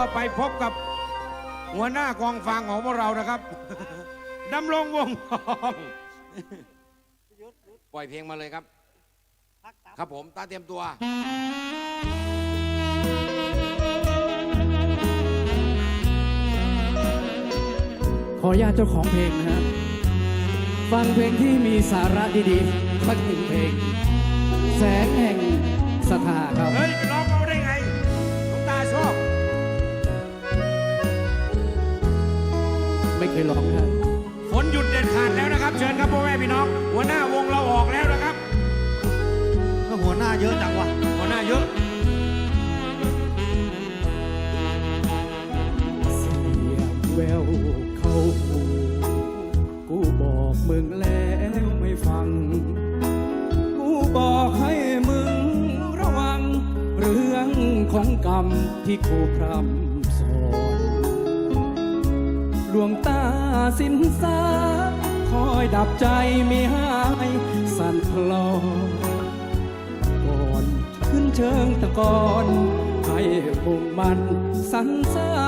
ก็ไปพบกับหัวหน้ากองฟางของพวกเรานะครับ ดำรงวงทองปล่อยเพลงมาเลยครับ ครับผมตาเตรียมตัว ขออนุญาตเจ้าของเพลงนะฮะฟังเพลงที่มีสาระดีๆสักหนึ่งเพลง แสงแห่ง พ่อแม่พี่น้อง หัวหน้าวงเราออกแล้วนะครับก็หัวหน้าเยอะจังวะหัวหน้าเยอะเสียงแววเข้าหูกูบอกมึงแล้วไม่ฟัง กูบอกให้มึงระวัง เรื่องของกรรมที่กูพร่ำสอน ดวงตาสินสา คอยดับใจไม่หาย สั่นคลอนก่อนขึ้นเชิงตะกอนให้บุ่มมันสรรสร้า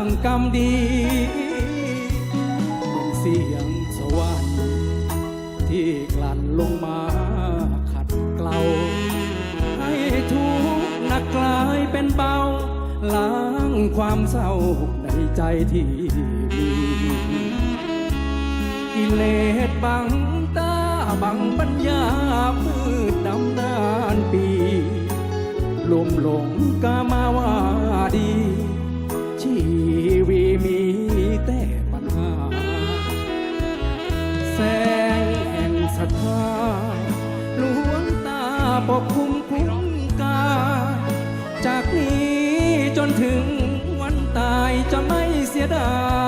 งกรรมดีเหมือนเสียงสวรรค์ที่กลั่นลงมาขัดเกลาให้ทุกข์หนักกลายเป็นเบาล้างความเศร้าในใจที่มี กิเลสบังตาบังปัญญามืดดำด้านปีลมหลงกามาวาดี ชีวีมีแต่ปัญหา แสงแห่งศรัทธาลวงตาปกคุมคุ้มกายจากนี้จนถึงวันตายจะไม่เสียดาย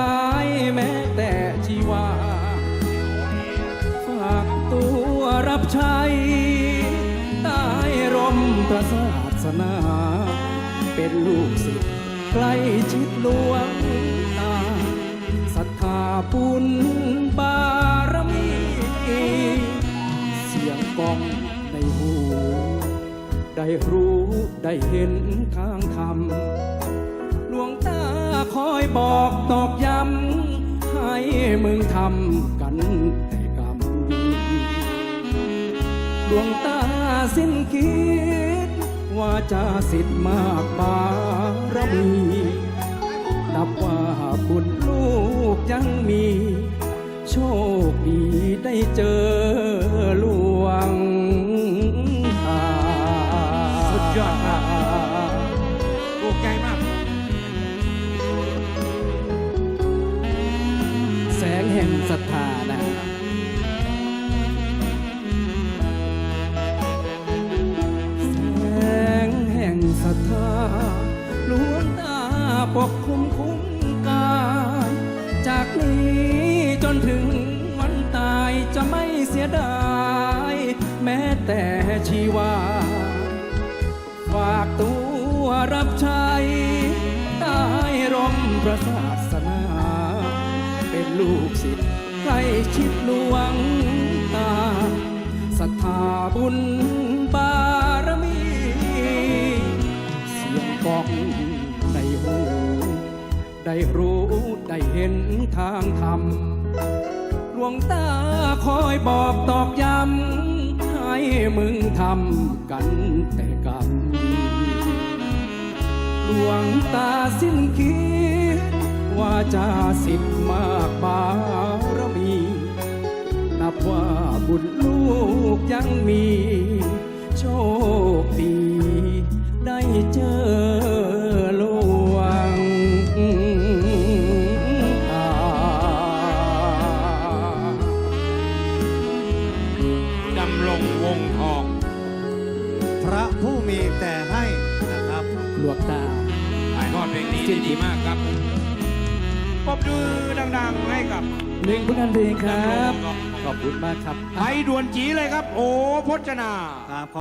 พระศาสนา เป็นลูกศิษย์ใกล้ชิดหลวงตาศรัทธาบุญบารมี เสียงกองในหู ได้รู้ได้เห็นทางธรรม หลวงตาคอยบอกตอกย้ำ ให้มึงทำกันแต่กรรม หลวงตาสิ้นคิด ว่าจะสิทธิ์มากบารมีนับว่าบุญลูกยังมี โชคดีได้เจอหลวงตาสุดยอดมากถูกใจมาก แสงแห่งศรัทธานะ ปกคุมคุ้มกายจากนี้จนถึงวันตายจะไม่เสียดาย แม้แต่ชีวา ฝากตัวรับใช้ใต้ร่มพระศาสนา เป็นลูกศิษย์ใกล้ชิดหลวงตาศรัทธาบุญบารมี เสียงกอง ได้รู้ได้เห็นทางธรรมหลวงตาคอยบอกตอกย้ำให้มึงทำกันแต่กรรมหลวงตาสิ้นคิดว่าจะสิทธิ์มากบารมี นับว่าบุญลูกยังมี โชคดีได้เจอ งวงทอง พระผู้มีแต่ให้นะครับหลวงตาถ่ายทอดเพลงนี้ได้ดีมากครับปรบมือดังๆให้กับหนึ่งผลงานเพลงครับดำงวงทองขอบคุณมากครับ ไปด่วนจีเลยครับ โอ้พจนาครับ